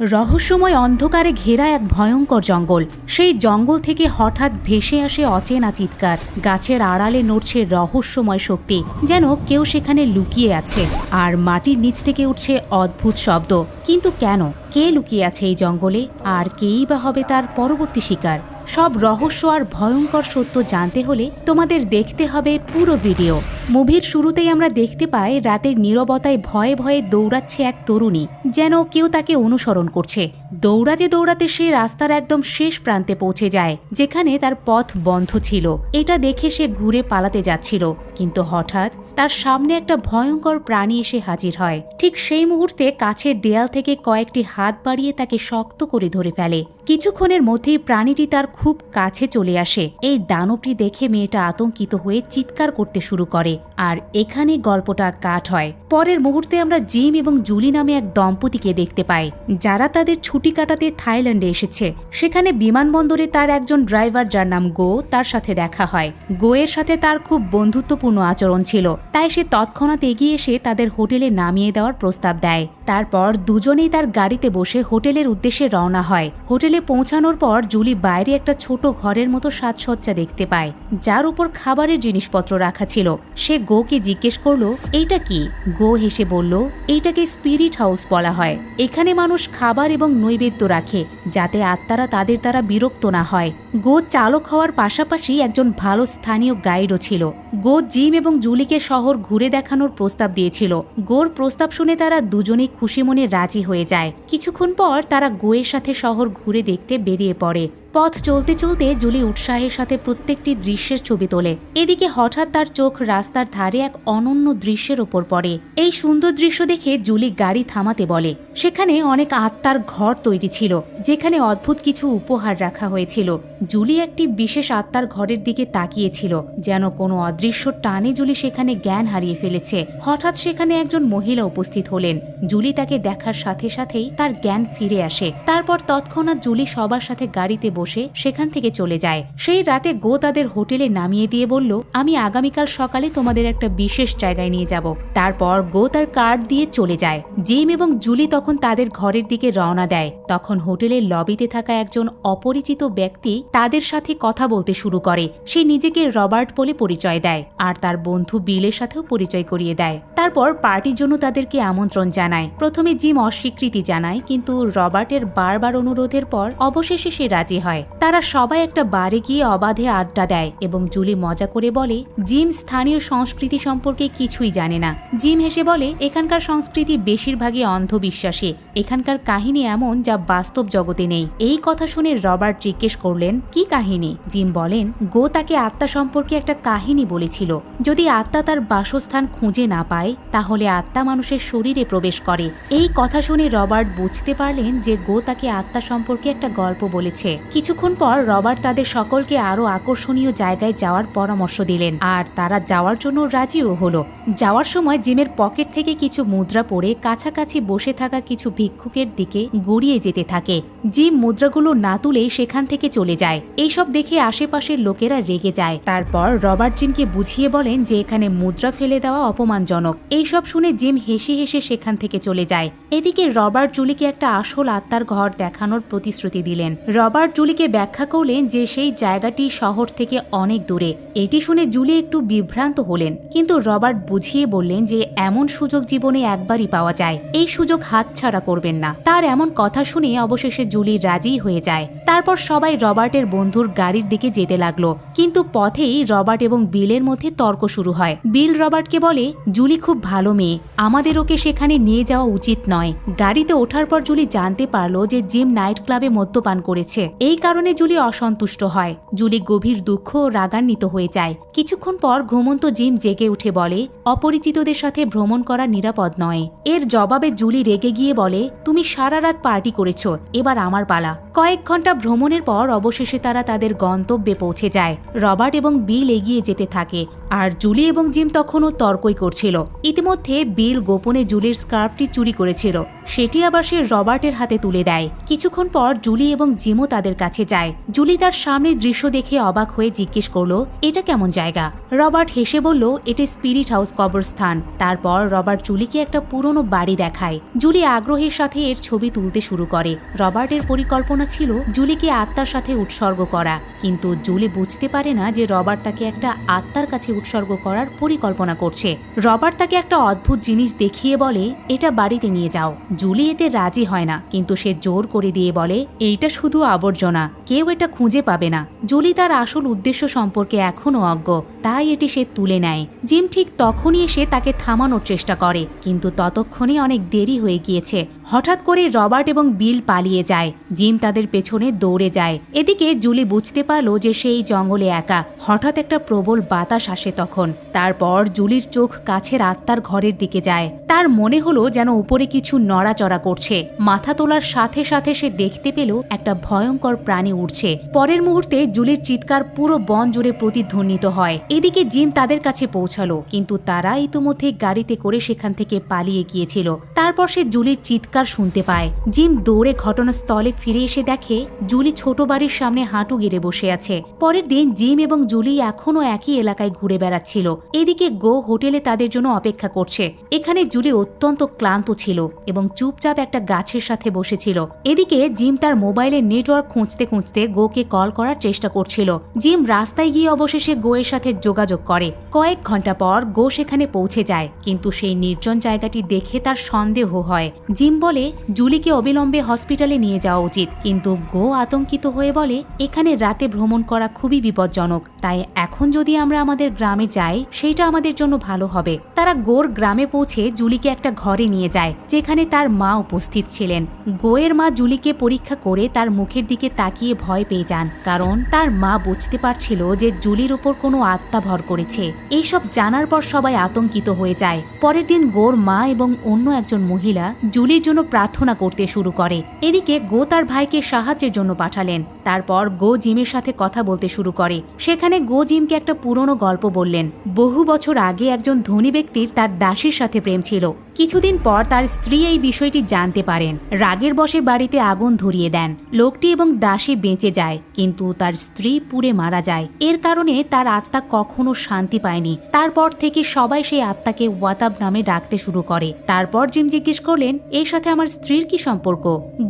রহস্যময় অন্ধকারে ঘেরা এক ভয়ঙ্কর জঙ্গল। সেই জঙ্গল থেকে হঠাৎ ভেসে আসে অচেনা চিৎকার। গাছের আড়ালে নড়ছে রহস্যময় শক্তি, যেন কেউ সেখানে লুকিয়ে আছে। আর মাটির নিচ থেকে উঠছে অদ্ভুত শব্দ। কিন্তু কেন? কে লুকিয়ে আছে এই জঙ্গলে? আর কেই বা হবে তার পরবর্তী শিকার? সব রহস্য আর ভয়ঙ্কর সত্য জানতে হলে তোমাদের দেখতে হবে পুরো ভিডিও। মুভির শুরুতেই আমরা দেখতে পাই রাতের নীরবতায় ভয়ে ভয়ে দৌড়াচ্ছে এক তরুণী, যেন কেউ তাকে অনুসরণ করছে। দৌড়াতে দৌড়াতে সে রাস্তার একদম শেষ প্রান্তে পৌঁছে যায়, যেখানে তার পথ বন্ধ ছিল। এটা দেখে সে ঘুরে পালাতে যাচ্ছিল, কিন্তু হঠাৎ তার সামনে একটা ভয়ঙ্কর প্রাণী এসে হাজির হয়। ঠিক সেই মুহূর্তে কাছের দেয়াল থেকে কয়েকটি হাত বাড়িয়ে তাকে শক্ত করে ধরে ফেলে। কিছুক্ষণের মধ্যেই প্রাণীটি তার খুব কাছে চলে আসে। এই দানবটি দেখে মেয়েটা আতঙ্কিত হয়ে চিৎকার করতে শুরু করে। আর এখানে গল্পটা কাট হয়। পরের মুহূর্তে আমরা জিম এবং জুলি নামে এক দম্পতিকে দেখতে পাই, যারা তাদের ছুটি কাটাতে থাইল্যান্ডে এসেছে। সেখানে বিমানবন্দরে তার একজন ড্রাইভার, যার নাম গো, তার সাথে দেখা হয়। গোয়ের সাথে তার খুব বন্ধুত্বপূর্ণ আচরণ ছিল। তাই সে তৎক্ষণাৎ এগিয়ে এসে তাদের হোটেলে নামিয়ে দেওয়ার প্রস্তাব দেয়। তারপর দুজনেই তার গাড়িতে বসে হোটেলের উদ্দেশ্যে রওনা হয়। হোটেলে পৌঁছানোর পর জুলি বাইরে একটা ছোট ঘরের মতো সাজসজ্জা দেখতে পায়, যার উপর খাবারের জিনিসপত্র রাখা ছিল। সে গোকে জিজ্ঞেস করল, এইটা কি? গো হেসে বলল, এইটাকে স্পিরিট হাউস বলা হয়। এখানে মানুষ খাবার এবং নৈবেদ্য রাখে, যাতে আত্মারা তাদের দ্বারা বিরক্ত না হয়। গো চালক হওয়ার পাশাপাশি একজন ভালো স্থানীয় গাইডও ছিল। গো জিম এবং জুলিকে শহর ঘুরে দেখানোর প্রস্তাব দিয়েছিল। গোর প্রস্তাব শুনে তারা দুজনেই খুশি মনে রাজি হয়ে যায়। কিছুক্ষণ পর তারা গোয়ের সাথে শহর ঘুরে দেখতে বেরিয়ে পড়ে। পথ চলতে চলতে জুলি উৎসাহের সাথে প্রত্যেকটি দৃশ্যের ছবি তোলে। এদিকে হঠাৎ তার চোখ রাস্তার ধারে এক অনন্য দৃশ্যের ওপর পড়ে। এই সুন্দর দৃশ্য দেখে জুলি গাড়ি থামাতে বলে। সেখানে অনেক আত্মার ঘর তৈরি ছিল, যেখানে অদ্ভুত কিছু উপহার রাখা হয়েছিল। জুলি একটি বিশেষ আত্মার ঘরের দিকে তাকিয়েছিল, যেন কোনো অদৃশ্য টানে জুলি সেখানে জ্ঞান হারিয়ে ফেলেছে। হঠাৎ সেখানে একজন মহিলা উপস্থিত হলেন। জুলি তাকে দেখার সাথে সাথেই তার জ্ঞান ফিরে আসে। তারপর তৎক্ষণাৎ জুলি সবার সাথে গাড়িতে বসে সেখান থেকে চলে যায়। সেই রাতে গো তাদের হোটেলে নামিয়ে দিয়ে বলল, আমি আগামীকাল সকালে তোমাদের একটা বিশেষ জায়গায় নিয়ে যাব। তারপর গো তার কার্ড দিয়ে চলে যায়। জিম এবং জুলি তখন তাদের ঘরের দিকে রওনা দেয়। তখন হোটেলের লবিতে থাকা একজন অপরিচিত ব্যক্তি তাদের সাথে কথা বলতে শুরু করে। সে নিজেকে রবার্ট বলে পরিচয় দেয় আর তার বন্ধু বিলের সাথেও পরিচয় করিয়ে দেয়। তারপর পার্টির জন্য তাদেরকে আমন্ত্রণ জানায়। প্রথমে জিম অস্বীকৃতি জানায়, কিন্তু রবার্টের বারবার অনুরোধের পর অবশেষে সে রাজি হয়। তারা সবাই একটা বারে গিয়ে অবাধে আড্ডা দেয় এবং জুলি মজা করে বলে, জিম স্থানীয় সংস্কৃতি সম্পর্কে কিছুই জানে না। জিম হেসে বলে, এখানকার সংস্কৃতি বেশিরভাগই অন্ধবিশ্বাসী। এখানকার কাহিনী এমন যা বাস্তব জগতে নেই। এই কথা শুনে রবার্ট জিজ্ঞেস করলেন, কি কাহিনী? জিম বলেন, গো তাকে আত্মা সম্পর্কে একটা কাহিনী বলেছিল। যদি আত্মা তার বাসস্থান খুঁজে না পায়, তাহলে আত্মা মানুষের শরীরে প্রবেশ করে। এই কথা শুনে রবার্ট বুঝতে পারলেন যে গো তাকে আত্মা সম্পর্কে একটা গল্প বলেছে। কিছুক্ষণ পর রবার্ট তাদের সকলকে আরও আকর্ষণীয় জায়গায় যাওয়ার পরামর্শ দিলেন। আর তারা যাওয়ার জন্য রাজিও হলো। যাওয়ার সময় জিমের পকেট থেকে কিছু মুদ্রা পড়ে কাছাকাছি বসে থাকা কিছু ভিক্ষুকের দিকে গড়িয়ে যেতে থাকে। জিম মুদ্রাগুলো না তুলে সেখান থেকে চলে যায়। এইসব দেখে আশেপাশের লোকেরা রেগে যায়। তারপর রবার্ট জিমকে বুঝিয়ে বলেন যে এখানে মুদ্রা ফেলে দেওয়া অপমানজনক। এইসব শুনে জিম হেসে হেসে সেখান থেকে চলে যায়। এদিকে রবার্ট জুলিকে একটা আসল আত্মার ঘর দেখানোর প্রতিশ্রুতি দিলেন। রবার্ট জুলিকে ব্যাখ্যা করলেন যে সেই জায়গাটি শহর থেকে অনেক দূরে। এটি শুনে জুলি একটু বিভ্রান্ত হলেন। কিন্তু রবার্ট বুঝিয়ে বললেন যে এমন সুযোগ জীবনে একবারই পাওয়া যায়। এই সুযোগ হাতছাড়া করবেন না। তার এমন কথা শুনে অবশেষে জুলি রাজি হয়ে যায়। তারপর সবাই রবার্টের বন্ধুর গাড়ির দিকে যেতে লাগল। কিন্তু পথেই রবার্ট এবং বিলের মধ্যে তর্ক শুরু হয়। বিল রবার্টকে বলে, জুলি খুব ভালো মেয়ে। আমাদের ওকে সেখানে নিয়ে যাওয়া উচিত নয়। গাড়িতে ওঠার পর জুলি জানতে পারল যে জিম নাইট ক্লাবে মদ্যপান করেছে। এই কারণে জুলি অসন্তুষ্ট হয়। জুলি গভীর দুঃখ ও রাগান্বিত হয়ে যায়। কিছুক্ষণ পর ঘুমন্ত জিম জেগে উঠে বলে, অপরিচিতদের সাথে ভ্রমণ করা নিরাপদ নয়। এর জবাবে জুলি রেগে গিয়ে বলে, তুমি সারা রাত পার্টি করেছ, এবার আমার পালা। কয়েক ঘণ্টা ভ্রমণের পর অবশেষে তারা তাদের গন্তব্যে পৌঁছে যায়। রবার্ট এবং বিল এগিয়ে যেতে থাকে, আর জুলি এবং জিম তখনও তর্কই করছিল। ইতিমধ্যে বিল গোপনে জুলির স্কার্ফটি চুরি করেছিল। সেটি আবার সে রবার্টের হাতে তুলে দেয়। কিছুক্ষণ পর জুলি এবং জিমও তাদের কাছে যায়। জুলি তার সামনের দৃশ্য দেখে অবাক হয়ে জিজ্ঞেস করল, এটা কেমন জায়গা? রবার্ট হেসে বলল, এটি স্পিরিট হাউস কবরস্থান। তারপর রবার্ট জুলিকে একটা পুরনো বাড়ি দেখায়। জুলি আগ্রহের সাথে এর ছবি তুলতে শুরু করে। রবার্টের পরিকল্পনা ছিল জুলিকে আত্মার সাথে উৎসর্গ করা। কিন্তু জুলি বুঝতে পারে না যে রবার্ট তাকে একটা আত্মার কাছে উৎসর্গ করার পরিকল্পনা করছে। রবার্ট তাকে একটা অদ্ভুত জিনিস দেখিয়ে বলে, এটা বাড়িতে নিয়ে যাও। জুলি রাজি হয় না, কিন্তু সে জোর করে দিয়ে বলে, এইটা শুধু আবর্জনা, কেউ এটা খুঁজে পাবে না। জুলি তার আসল উদ্দেশ্য সম্পর্কে এখনও অজ্ঞ, তাই এটি সে তুলে নেয়। জিম ঠিক তখনই এসে তাকে থামানোর চেষ্টা করে, কিন্তু ততক্ষণে অনেক দেরি হয়ে গিয়েছে। হঠাৎ করে রবার্ট এবং বিল পালিয়ে যায়। জিম তাদের পেছনে দৌড়ে যায়। এদিকে জুলি বুঝতে পারল যে সেই জঙ্গলে একা। হঠাৎ একটা প্রবল বাতাস আসে তখন। তারপর জুলির চোখ কাছের আত্মার ঘরের দিকে যায়। তার মনে হলো যেন উপরে কিছু নড়াচড়া করছে। মাথা তোলার সাথে সাথে সে দেখতে পেল একটা ভয়ঙ্কর প্রাণী উঠছে পরের মুহূর্তে জুলির চিৎকার পুরো বন জুড়ে প্রতিধ্বনিত হয়। এদিকে জিম তাদের কাছে পৌঁছালো, কিন্তু তারা ইতোমধ্যে গাড়িতে করে সেখান থেকে পালিয়ে গিয়েছিল। তারপর সে জুলির চিৎকার শুনতে পায়। জিম দৌড়ে ঘটনাস্থলে ফিরে এসে দেখে, জুলি ছোট বাড়ির সামনে হাঁটু গেড়ে বসে আছে। পরের দিন জিম এবং জুলি এখনও একই এলাকায় ঘুরে বেড়াচ্ছিল। এদিকে গো হোটেলে তাদের জন্য অপেক্ষা করছে। এখানে জুলি অত্যন্ত ক্লান্ত ছিল এবং চুপচাপ একটা গাছের সাথে বসেছিল। এদিকে জিম তার মোবাইলের নেটওয়ার্ক খুঁজতে খুঁজতে গোকে কল করার চেষ্টা করছিল। জিম রাস্তায় গিয়ে অবশেষে গোয়ের সাথে যোগাযোগ করে। কয়েক ঘণ্টা পর গো সেখানে পৌঁছে যায়, কিন্তু সেই নির্জন জায়গাটি দেখে তার সন্দেহ হয়। জিম বলে জুলিকে অবিলম্বে হসপিটালে নিয়ে যাওয়া উচিত। কিন্তু গো আতঙ্কিত হয়ে বলে, এখানে রাতে ভ্রমণ করা খুবই বিপজ্জনক। তাই এখন যদি আমরা আমাদের গ্রামে যাই, সেইটা আমাদের জন্য ভালো হবে। তারা গোর গ্রামে পৌঁছে জুলিকে একটা ঘরে নিয়ে যায়, যেখানে তার মা উপস্থিত ছিলেন। গোয়ের মা জুলিকে পরীক্ষা করে তার মুখের দিকে তাকিয়ে ভয় পেয়ে যান, কারণ তার মা বুঝতে পারছিল যে জুলির ওপর কোনো আত্মা ভর করেছে। এইসব জানার পর সবাই আতঙ্কিত হয়ে যায়। পরের দিন গোর মা এবং অন্য একজন মহিলা জুলির জন্য প্রার্থনা করতে শুরু করে। এদিকে গো তার ভাইকে সাহায্যের জন্য পাঠালেন। তারপর গো জিমের সাথে কথা বলতে শুরু করে। সেখানে গো জিমকে একটা পুরনো গল্প বললেন। বহু বছর আগে একজন ধনী ব্যক্তির তার দাসীর সাথে প্রেম ছিল। কিছুদিন পর তার স্ত্রী এই বিষয়টি জানতে পারেন। রাগের বসে বাড়িতে আগুন ধরিয়ে দেন। লোকটি এবং দাসী বেঁচে যায়, কিন্তু তার স্ত্রী পুড়ে মারা যায়। এর কারণে তার আত্মা কখনো শান্তি পায়নি। তারপর থেকে সবাই সেই আত্মাকে ওয়াতাব নামে ডাকতে শুরু করে। তারপর জিম জিজ্ঞেস করলেন, এর সাথে আমার স্ত্রীর কি সম্পর্ক?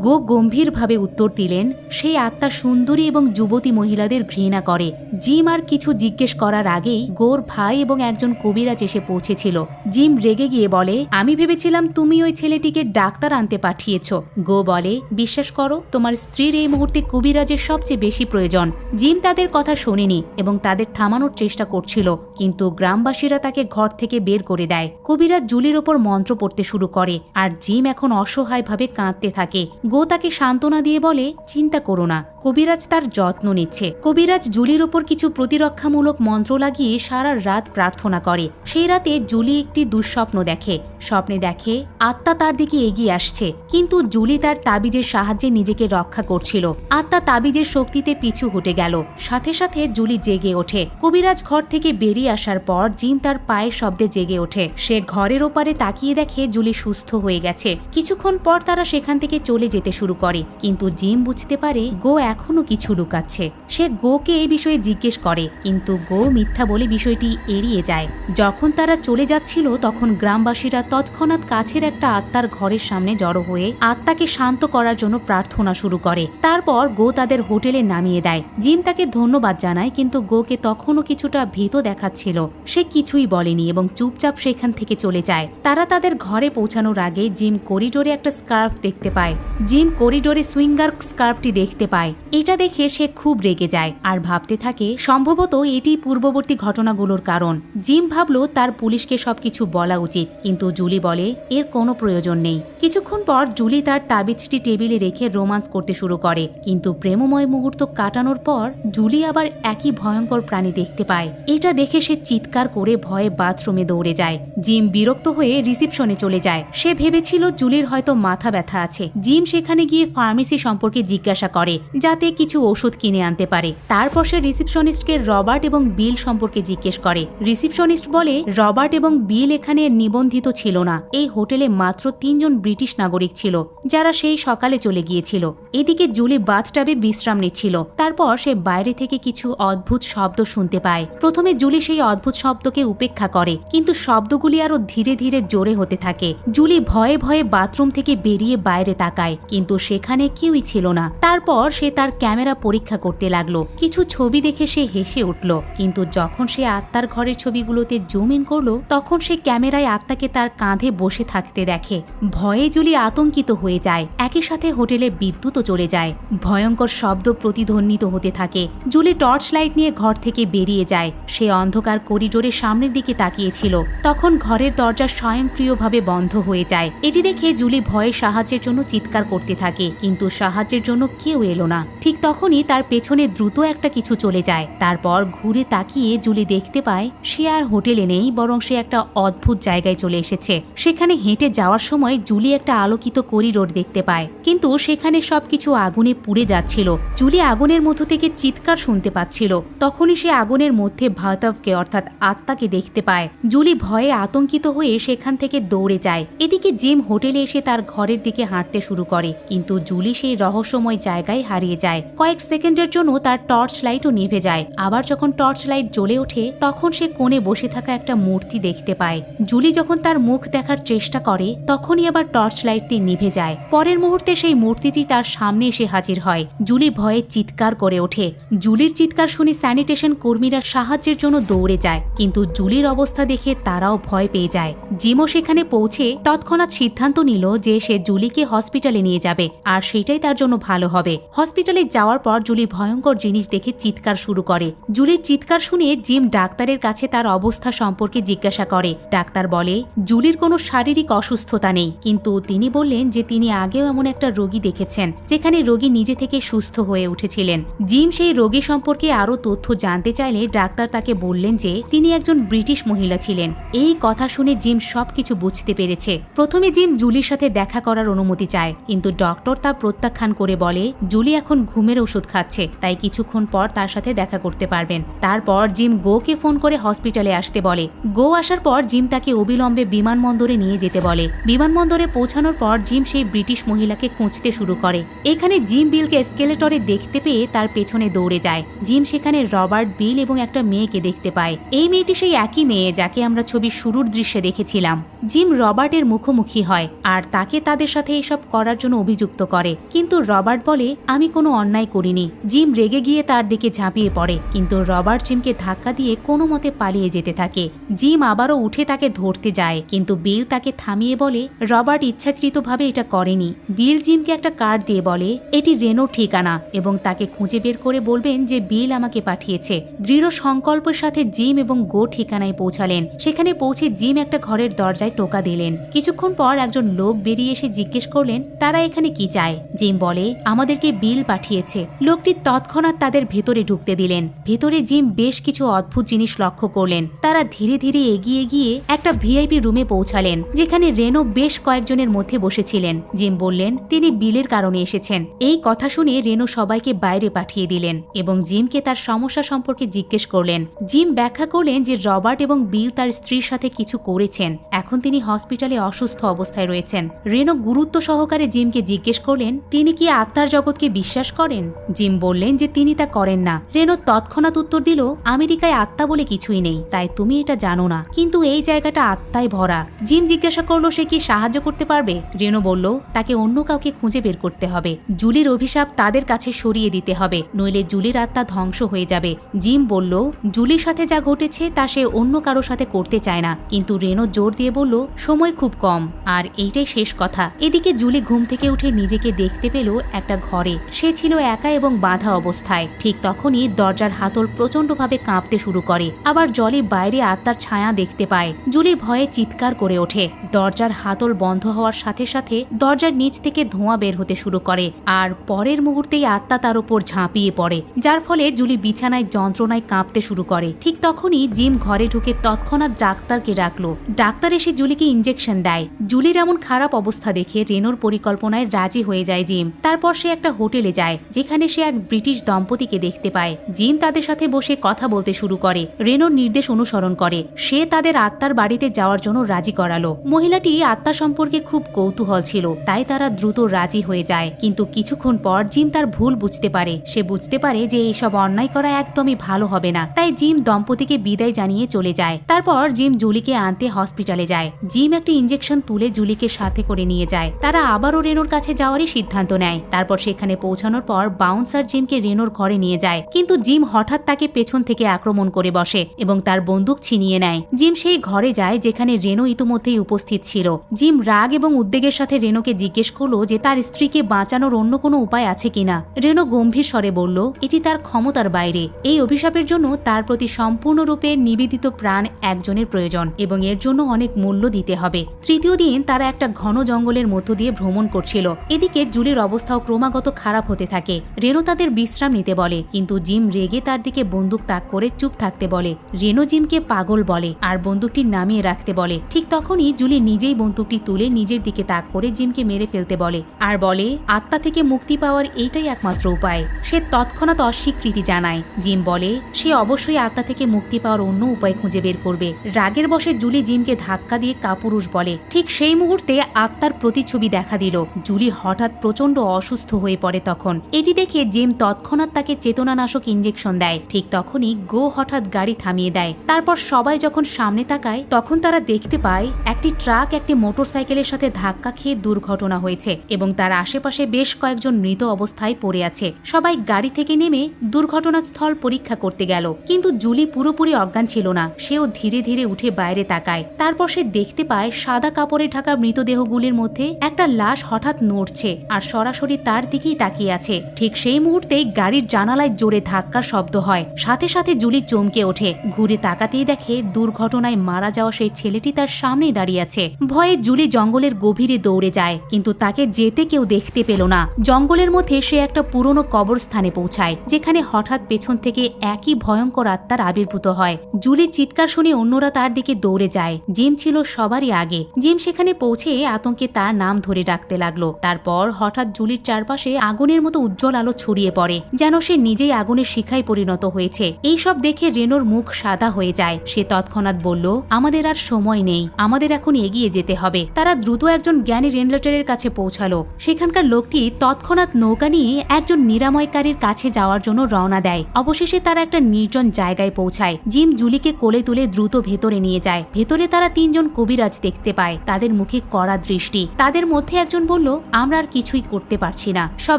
গো গম্ভীরভাবে উত্তর দিলেন, সেই আত্মা সুন্দরী এবং যুবতী মহিলাদের ঘৃণা করে। জিম আর কিছু জিজ্ঞেস করার আগেই গোর ভাই এবং একজন কবিরাজ এসে পৌঁছেছিল। জিম রেগে গিয়ে বলে, আমি ভেবেছিলাম তুমি ওই ছেলেটিকে ডাক্তার আনতে পাঠিয়েছ। গো বলে, বিশ্বাস করো, তোমার স্ত্রীর এই মুহূর্তে কবিরাজের সবচেয়ে বেশি প্রয়োজন। জিম তাদের কথা শোনেনি এবং তাদের থামানোর চেষ্টা করছিল, কিন্তু গ্রামবাসীরা তাকে ঘর থেকে বের করে দেয়। কবিরাজ জুলির ওপর মন্ত্র পড়তে শুরু করে আর জিম এখন অসহায়ভাবে কাঁদতে থাকে। গো তাকে সান্ত্বনা দিয়ে বলে, চিন্তা করো না, কবিরাজ তার যত্ন নিচ্ছে। কবিরাজ জুলির ওপর কিছু প্রতিরক্ষামূলক মন্ত্র লাগিয়ে সারা রাত প্রার্থনা করে। সেই রাতে জুলি একটি দুঃস্বপ্ন দেখে। স্বপ্নে দেখে আত্মা তার দিকে এগিয়ে আসছে, কিন্তু জুলি তার তাবিজের সাহায্যে নিজেকে রক্ষা করছিল। আত্মা তাবিজের শক্তিতে পিছু হটে গেল। সাথে সাথে জুলি জেগে ওঠে। কবিরাজ ঘর থেকে বেরিয়ে আসার পর জিম তার পায়ের শব্দে জেগে ওঠে। সে ঘরের ওপারে তাকিয়ে দেখে জুলি সুস্থ হয়ে গেছে। কিছুক্ষণ পর তারা সেখান থেকে চলে যেতে শুরু করে, কিন্তু জিম বুঝতে পারে গো এখনও কিছু লুকাচ্ছে। সে গোকে এই বিষয়ে জিজ্ঞেস করে, কিন্তু গো মিথ্যা বলে বিষয়টি এড়িয়ে যায়। যখন তারা চলে যাচ্ছিল, তখন গ্রামবাসীরা তৎক্ষণাৎ কাছের একটা আত্মার ঘরের সামনে জড়ো হয়ে আত্মাকে শান্ত করার জন্য প্রার্থনা শুরু করে। তারপর গো তাদের হোটেলে নামিয়ে দেয়। জিম তাকে ধন্যবাদ জানায়, কিন্তু গোকে তখনও কিছুটা ভীত দেখাচ্ছিল। সে কিছুই বলেনি এবং চুপচাপ সেখান থেকে চলে যায়। তারা তাদের ঘরে পৌঁছানোর আগে জিম করিডোরে একটা স্কার্ফ দেখতে পায়। জিম করিডোরে সুইঙ্গার স্কার্ফটি দেখতে পায়। এটা দেখে সে খুব রেগে যায় আর ভাবতে থাকে, সম্ভবত এটি পূর্ববর্তী ঘটনাগুলোর কারণ। জিম ভাবলো, তার পুলিশকে সবকিছু বলা উচিত, কিন্তু জুলি বলে, এর কোনো প্রয়োজন নেই। কিছুক্ষণ পর জুলি তার তাবিজটি টেবিলে রেখে রোমান্স করতে শুরু করে। কিন্তু প্রেমময় মুহূর্ত কাটানোর পর জুলি আবার একই ভয়ঙ্কর প্রাণী দেখতে পায়। এটা দেখে সে চিৎকার করে ভয়ে বাথরুমে দৌড়ে যায়। জিম বিরক্ত হয়ে রিসিপশনে চলে যায়। সে ভেবেছিল জুলির হয়তো মাথা ব্যথা আছে। জিম সেখানে গিয়ে ফার্মেসি সম্পর্কে জিজ্ঞাসা করে, যাতে কিছু ওষুধ কিনে আনতে পারে। তারপর সে রিসিপশনিস্টকে রবার্ট এবং বিল সম্পর্কে জিজ্ঞেস করে। রিসিপশনিস্ট বলে, রবার্ট এবং বিল এখানে নিবন্ধিত ছিল না এই হোটেলে মাত্র তিনজন ব্রিটিশ নাগরিক ছিল, যারা সেই সকালে চলে গিয়েছিল। এদিকে জুলি বাথটাবে বিশ্রাম নিচ্ছিল। তারপর সে বাইরে থেকে কিছু অদ্ভুত শব্দ শুনতে পায়। প্রথমে জুলি সেই অদ্ভুত শব্দকে উপেক্ষা করে, কিন্তু শব্দগুলি আরও ধীরে ধীরে জোরে হতে থাকে। জুলি ভয়ে ভয়ে বাথরুম থেকে বেরিয়ে বাইরে তাকায়, কিন্তু সেখানে কেউই ছিল না। তারপর সে তার ক্যামেরা পরীক্ষা করতে লাগল। কিছু ছবি দেখে সে হেসে উঠল, কিন্তু যখন সে আত্মার ঘরের ছবিগুলোতে জুম ইন করল, তখন সে ক্যামেরায় আত্মাকে তার কাঁধে বসে থাকতে দেখে। ভয়ে জুলি আতঙ্কিত হয়ে যায়। একই সাথে হোটেলে বিদ্যুৎও চলে যায়। ভয়ঙ্কর শব্দ প্রতিধ্বনিত হতে থাকে। জুলি টর্চ লাইট নিয়ে ঘর থেকে বেরিয়ে যায়। সে অন্ধকার করিডোরে সামনের দিকে তাকিয়েছিল। তখন ঘরের দরজা স্বয়ংক্রিয়ভাবে বন্ধ হয়ে যায়। এটি দেখে জুলি ভয়ে সাহায্যের জন্য চিৎকার করতে থাকে। কিন্তু সাহায্যের জন্য কেউ এলো না। ঠিক তখনই তার পেছনে দ্রুত একটা কিছু চলে যায়। তারপর ঘুরে তাকিয়ে জুলি দেখতে পায়, সে আর হোটেলে নেই, বরং সে একটা অদ্ভুত জায়গায় চলে এসেছে। সেখানে হেঁটে যাওয়ার সময় জুলি একটা আলোকিত করিডোর দেখতে পায়। কিন্তু সেখানে সবকিছু আগুনে পুড়ে যাচ্ছিল। জুলি আগুনের মধ্য থেকে চিৎকার শুনতে পাচ্ছিল। তখনই সে আগুনের মধ্যে ভাতবকে অর্থাৎ আত্মাকে দেখতে পায়। জুলি ভয়ে আতঙ্কিত হয়ে সেখান থেকে দৌড়ে যায়। এদিকে জিম হোটেলে এসে তার ঘরের দিকে হাঁটতে শুরু করে। কিন্তু জুলি সেই রহস্যময় জায়গায় হারিয়ে যায়। কয়েক সেকেন্ডের জন্য তার টর্চ লাইটও নিভে যায়। আবার যখন টর্চ লাইট জ্বলে ওঠে, তখন সে কোণে বসে থাকা একটা মূর্তি দেখতে পায়। জুলি যখন তার মুখ দেখার চেষ্টা করে, তখনই আবার টর্চ লাইটটি নিভে যায়। পরের মুহূর্তে সেই মূর্তিটি তার সামনে এসে হাজির হয়। জুলি ভয়ে চিৎকার করে ওঠে। জুলির চিৎকার শুনে স্যানিটেশন কর্মীরা সাহায্যের জন্য দৌড়ে যায়, কিন্তু জুলির অবস্থা দেখে তারাও ভয় পেয়ে যায়। জিমও সেখানে পৌঁছে তৎক্ষণাৎ সিদ্ধান্ত নিল যে সে জুলিকে হসপিটালে নিয়ে যাবে, আর সেটাই তার জন্য ভালো হবে। হসপিটালে যাওয়ার পর জুলি ভয়ঙ্কর জিনিস দেখে চিৎকার শুরু করে। জুলির চিৎকার শুনে জিম ডাক্তারের কাছে তার অবস্থা সম্পর্কে জিজ্ঞাসা করে। ডাক্তার বলে, জুলির কোনো শারীরিক অসুস্থতা নেই। কিন্তু তিনি বললেন যে তিনি আগেও এমন একটা রোগী দেখেছেন, যেখানে রোগী নিজে থেকে সুস্থ হয়ে উঠেছিলেন। জিম সেই রোগী সম্পর্কে আরও তথ্য জানতে চাইলে ডাক্তার তাকে বললেন যে তিনি একজন ব্রিটিশ মহিলা ছিলেন। এই কথা শুনে জিম সবকিছু বুঝতে পেরেছে। প্রথমে জিম জুলির সাথে দেখা করার অনুমতি চায়, কিন্তু ডক্টর তা প্রত্যাখ্যান করে বলে, জুলি এখন ঘুমের ওষুধ খাচ্ছে, তাই কিছুক্ষণ পর তার সাথে দেখা করতে পারবেন। তারপর জিম গোকে ফোন করে হসপিটালে আসতে বলে। গো আসার পর জিম তাকে অবিলম্বে বিমানবন্দরে নিয়ে যেতে বলে। বিমানবন্দরে পৌঁছানোর পর জিম সেই ব্রিটিশ মহিলাকে খুঁজতে শুরু করে। এখানে জিম বিলকে স্কেলেটরে দেখতে পেয়ে তার পেছনে দৌড়ে যায়। জিম সেখানে রবার্ট বিল এবং একটা মেয়েকে দেখতে পায়। এই মেয়েটি সেই একই মেয়ে যাকে আমরা ছবির শুরুর দৃশ্যে দেখেছিলাম। জিম রবার্টের মুখোমুখি হয় আর তাকে তাদের সাথে এসব করার জন্য অভিযুক্ত করে। কিন্তু রবার্ট বলে, আমি কোনো অন্যায় করিনি। জিম রেগে গিয়ে তার দিকে ঝাঁপিয়ে পড়ে। কিন্তু রবার্ট জিমকে ধাক্কা দিয়ে কোনো মতে পালিয়ে যেতে থাকে। জিম আবারও উঠে তাকে ধরতে যায়। কিন্তু বিল তাকে থামিয়ে বলে, রবার্ট ইচ্ছাকৃতভাবে এটা করেনি। বিল জিমকে একটা কার্ড দিয়ে বলে, এটি রেনোর ঠিকানা। এবং তাকে খুঁজে বের করে বলবেন যে বিল আমাকে পাঠিয়েছে। দৃঢ় সংকল্পের সাথে জিম এবং গো ঠিকানায় পৌঁছালেন। সেখানে পৌঁছে জিম একটা ঘরের দরজায় টোকা দিলেন। কিছুক্ষণ পর একজন লোক বেরিয়ে এসে জিজ্ঞেস করলেন, তারা এখানে কি চায়? জিম বলে, আমাদেরকে বিল পাঠিয়েছে। লোকটি তৎক্ষণাৎ তাদের ভেতরে ঢুকতে দিলেন। ভেতরে জিম বেশ কিছু অদ্ভুত জিনিস লক্ষ্য করলেন। তারা ধীরে ধীরে এগিয়ে গিয়ে একটা ভিআইপি রুমে পৌঁছালেন, যেখানে রেনো বেশ কয়েকজনের মধ্যে বসেছিলেন। জিম বললেন, তিনি বিলের কারণে এসেছেন। এই কথা শুনে রেনো সবাইকে বাইরে পাঠিয়ে দিলেন এবং জিমকে তার সমস্যা সম্পর্কে জিজ্ঞেস করলেন। জিম ব্যাখ্যা করলেন যে রবার্ট এবং বিল তার স্ত্রীর সাথে কিছু করেছেন। এখন তিনি হসপিটালে অসুস্থ অবস্থায় রয়েছেন। রেনো গুরুত্ব সহকারে জিমকে জিজ্ঞেস করলেন, তিনি কি আত্মার জগৎকে বিশ্বাস করেন? জিম বললেন যে, তিনি তা করেন না। রেনো তৎক্ষণাৎ উত্তর দিল, আমেরিকায় আত্মা বলে কিছুই নেই, তাই তুমি এটা জানো না। কিন্তু এই জায়গাটা আত্মায় ভরা। জিম জিজ্ঞাসা করল, সে কি সাহায্য করতে পারবে? রেনো বলল, তাকে অন্য কাউকে খুঁজে বের করতে হবে। জুলির অভিশাপ তাদের কাছে সরিয়ে দিতে হবে, নইলে জুলির আত্মা ধ্বংস হয়ে যাবে। জিম বলল, জুলির সাথে যা ঘটেছে তা সে অন্য কারোর সাথে করতে চায় না। কিন্তু রেনো জোর দিয়ে বলল, সময় খুব কম। আর এইটাই শেষ কথা। এদিকে জুলি ঘুম থেকে উঠে নিজেকে দেখতে পেল একটা ঘরে। সে ছিল একা এবং বাঁধা অবস্থায়। ঠিক তখনই দরজার হাতল প্রচণ্ডভাবে কাঁপতে শুরু করে। আবার জলে বাইরে আত্মার ছায়া দেখতে পায়। জুলি ভয়ে চিৎকার করে ওঠে। দরজার হাতল বন্ধ হওয়ার সাথে সাথে দরজার নিচ থেকে ধোঁয়া বের হতে শুরু করে আর পরের মুহূর্তেই আত্মা তার উপর ঝাঁপিয়ে পড়ে, যার ফলে জুলি বিছানায় যন্ত্রণায় কাঁপতে শুরু করে। ঠিক তখনই জিম ঘরে ঢুকে তৎক্ষণাৎ ডাক্তারকে ডাকলো। ডাক্তার এসে জুলিকে ইঞ্জেকশন দেয়। জুলির এমন খারাপ অবস্থা দেখে রেনোর পরিকল্পনায় রাজি হয়ে যায় জিম। তারপর সে একটা হোটেলে যায়, যেখানে সে এক ব্রিটিশ দম্পতিকে দেখতে পায়। জিম তাদের সাথে বসে কথা বলতে শুরু করে। রেনোর নির্দেশ অনুসরণ করে। সে তাদের আত্মার বাড়িতে যাওয়ার জন্য রাজি করালো। মহিলাটি আত্মা সম্পর্কে খুব কৌতূহল ছিল, তাই তারা দ্রুত রাজি হয়ে যায়। কিন্তু কিছুক্ষণ পর জিম তার ভুল বুঝতে পারে। সে বুঝতে পারে যে এইসব অন্যায় করা একদমই ভালো হবে না। তাই জিম দম্পতিকে বিদায় জানিয়ে চলে যায়। তারপর জিম জুলিকে আনতে হসপিটালে যায়। জিম একটি ইঞ্জেকশন তুলে জুলিকে সাথে করে নিয়ে যায়। তারা আবারও রেনোর কাছে যাওয়ারই সিদ্ধান্ত নেয়। তারপর সেখানে পৌঁছানোর পর বাউন্সার জিমকে রেনোর ঘরে নিয়ে যায়। কিন্তু জিম হঠাৎ তাকে পেছন থেকে আক্রমণ করে বসে এবং তার বন্দুক ছিনিয়ে নেয়। জিম সেই ঘরে যায় যেখানে রেনো ইতিমধ্যেই উপস্থিত ছিল। জিম রাগ এবং উদ্বেগের সাথে রেনোকে জিজ্ঞেস করল যে তার স্ত্রীকে বাঁচানোর অন্য কোনো উপায় আছে কিনা। রেনো গম্ভীর স্বরে বলল, এটি তার ক্ষমতার বাইরে। এই অভিশাপের জন্য তার প্রতি সম্পূর্ণরূপে নিবেদিত প্রাণ একজনের প্রয়োজন এবং এর জন্য অনেক মূল্য দিতে হবে। তৃতীয় দিন তারা একটা ঘন জঙ্গলের মধ্য দিয়ে ভ্রমণ করছিল। এদিকে জুলির অবস্থাও ক্রমাগত খারাপ হতে থাকে। রেনো তাদের বিশ্রাম নিতে বলে, কিন্তু জিম রেগে তার দিকে বন্দুক তাক করে চুপ থাকতে বলে। রেনো জিমকে পাগল বলে আর বন্দুকটি নামিয়ে রাখতে বলে। ঠিক তখনই জুলি নিজেই বন্দুকটি তুলে নিজের দিকে তাক করে জিমকে মেরে ফেলতে বলে। আর বলে, আত্মা থেকে মুক্তি পাওয়ার এইটাই একমাত্র উপায়। সে তৎক্ষণাৎ অস্বীকৃতি জানায়। জিম বলে, সে অবশ্যই আত্মা থেকে মুক্তি পাওয়ার অন্য উপায় খুঁজে বের করবে। রাগের বসে জুলি জিমকে ধাক্কা দিয়ে কাপুরুষ বলে, ঠিক সেই মুহূর্তে আত্মার প্রতিচ্ছবি দেখা দিল। জুলি হঠাৎ প্রচণ্ড অসুস্থ হয়ে পড়ে তখন। এটি দেখে জিম তৎক্ষণাৎ তাকে চেতনানাশক ইঞ্জেকশন দেয়। ঠিক তখনই গো হঠাৎ গাড়ি থামিয়ে দেয়। তারপর সবাই যখন সামনে তাকায়, তখন তারা দেখতে পায় একটি ট্রাক একটি মোটরসাইকেলের সাথে ধাক্কা খেয়ে দুর্ঘটনা হয়েছে এবং তার আশেপাশে বেশ কয়েকজন মৃত অবস্থায় পড়ে আছে। সবাই গাড়ি থেকে নেমে দুর্ঘটনাস্থল পরীক্ষা করতে গেল। কিন্তু জুলি পুরোপুরি অজ্ঞান ছিল না। সেও ধীরে ধীরে উঠে বাইরে তাকায়। তারপর সে দেখতে পায় সাদা কাপড়ে ঢাকা মৃতদেহগুলির মধ্যে একটা লাশ হঠাৎ নড়ছে আর সরাসরি তার দিকেই তাকিয়ে আছে। ঠিক সেই মুহূর্তেই গাড়ির জানালায় জোরে ধাক্কার শব্দ হয়। সাথে সাথে জুলি চমকে ওঠে। ঘুরে তাকাতেই দেখে দুর্ঘটনায় মারা যাওয়া সেই ছেলেটি তার সামনেই দাঁড়িয়ে আছে। ভয়ে জুলি জঙ্গলের গভীরে দৌড়ে যায়, কিন্তু তাকে যেতে কেউ দেখতে পেল না। জঙ্গলের মধ্যে সে একটা পুরনো কবরস্থানে পৌঁছায়, যেখানে হঠাৎ পেছন থেকে একই ভয়ঙ্কর আত্মার আবির্ভূত হয়। জুলির চিৎকার শুনে অন্যরা তার দিকে দৌড়ে যায়। জিম ছিল সবারই আগে। জিম সেখানে পৌঁছে আতঙ্কে তার নাম ধরে ডাকতে লাগল। তারপর হঠাৎ জুলির চারপাশে আগুনের মতো উজ্জ্বল আলো ছড়িয়ে পড়ে, যেন সে নিজেই আগুনের শিখায় পরিণত হয়েছে। এইসব দেখে রেনোর মুখ সাদা হয়ে যায়। সে তৎক্ষণাৎ বলল, আমাদের আর সময় নেই। আমাদের এখন এগিয়ে যেতে হবে। তারা দ্রুত একজন জ্ঞানী রেনলেটারের কাছে পৌঁছালো। সেখানকার লোকটি তৎক্ষণাৎ নৌকা নিয়ে একজন নিরাময়কারীর কাছে যাওয়ার জন্য রওনা দেয়। অবশেষে তারা একটা নির্জন জায়গায় পৌঁছায়। জিম জুলিকে কোলে তুলে দ্রুত ভেতরে নিয়ে যায়। ভেতরে তারা তিনজন কবিরাজ দেখতে পায়। তাদের মুখে কড়া দৃষ্টি। তাদের মধ্যে একজন বলল, আমরা আর কিছুই করতে পারছি না। সব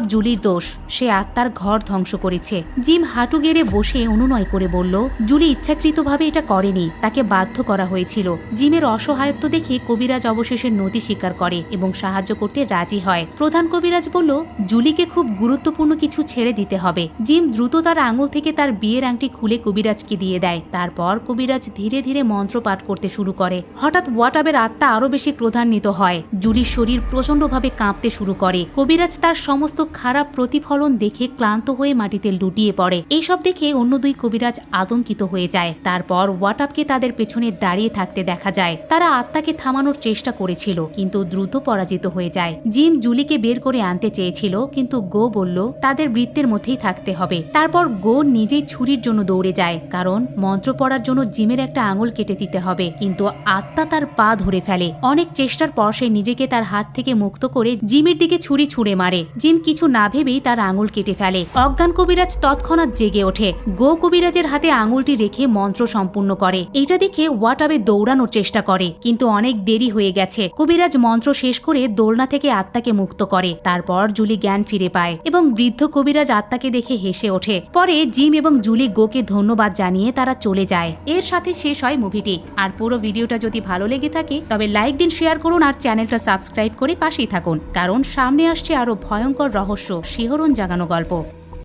জুলির দোষ। সে আত্মার ঘর ধ্বংস করেছে। জিম হাঁটু গেড়ে বসে অনুনয় করে বলল, জুলি ইচ্ছাকৃতভাবে এটা করেনি। তাকে বাধ্য করা হয়েছিল। জিমের অসহায়ত্ব দেখে কবিরাজ অবশেষে নদী স্বীকার করে এবং সাহায্য করতে রাজি হয়। প্রধান কবিরাজ বলল, জুলিকে খুব গুরুত্বপূর্ণ কিছু ছেড়ে দিতে হবে। জিম দ্রুত তার আঙুল থেকে তার বিয়ের আংটি খুলে কবিরাজকে দিয়ে দেয়। তারপর কবিরাজ ধীরে ধীরে মন্ত্র পাঠ করতে শুরু করে। হঠাৎ ওয়াটাবের আত্মা আরও বেশি ক্রোধান্বিত হয়। জুলির শরীর প্রচন্ডভাবে কাঁপতে শুরু করে। কবিরাজ তার সমস্ত খারাপ প্রতিফলন দেখে ক্লান্ত হয়ে মাটিতে লুটিয়ে পড়ে। এইসব দেখে অন্য দুই কবিরাজ আতঙ্কিত হয়ে যায়। তারপর ওয়াটাপকে তাদের পেছনে দাঁড়িয়ে থাকতে দেখা যায়। তারা আত্মাকে থামানোর চেষ্টা করেছিল, কিন্তু দ্রুত পরাজিত হয়ে যায়। জিম জুলিকে বের করে আনতে চেয়েছিল, কিন্তু গো বলল, তাদের বৃত্তের মধ্যেই থাকতে হবে। তারপর গো নিজেই ছুরির জন্য দৌড়ে যায়, কারণ মন্ত্র পড়ার জন্য জিমের একটা আঙুল কেটে দিতে হবে, কিন্তু আত্মা তার পা ধরে ফেলে। অনেক চেষ্টার পর সে নিজেকে তার হাত থেকে মুক্ত করে জিমের দিকে ছুরি ছুঁড়ে মারে। জিম কিছু না ভেবেই তার আঙুল কেটে ফেলে। অজ্ঞান কবিরাজ তৎক্ষণাৎ জেগে ওঠে। গো কবিরাজের হাতে আঙুলটি রেখে মন্ত্র সম্পূর্ণ করে। এটা দেখে ওয়াটাবে দৌড়ানোর চেষ্টা করে। কিন্তু অনেক দেরি হয়ে গেছে। কবিরাজ মন্ত্র শেষ করে দোলনা থেকে আত্মাকে মুক্ত করে। তারপর জুলি জ্ঞান ফিরে পায় এবং বৃদ্ধ কবিরাজ আত্মাকে দেখে হেসে ওঠে। পরে জিম এবং জুলি গোকে ধন্যবাদ জানিয়ে তারা চলে যায়। এর সাথে শেষ হয় মুভিটি। আর পুরো ভিডিওটা যদি ভালো লেগে থাকে, তবে লাইক দিন, শেয়ার করুন আর চ্যানেলটা সাবস্ক্রাইব করে পাশেই থাকুন। কারণ সামনে আসছে আরও ভয়ঙ্কর রহস্য, শিহরণ জাগানো গল্প।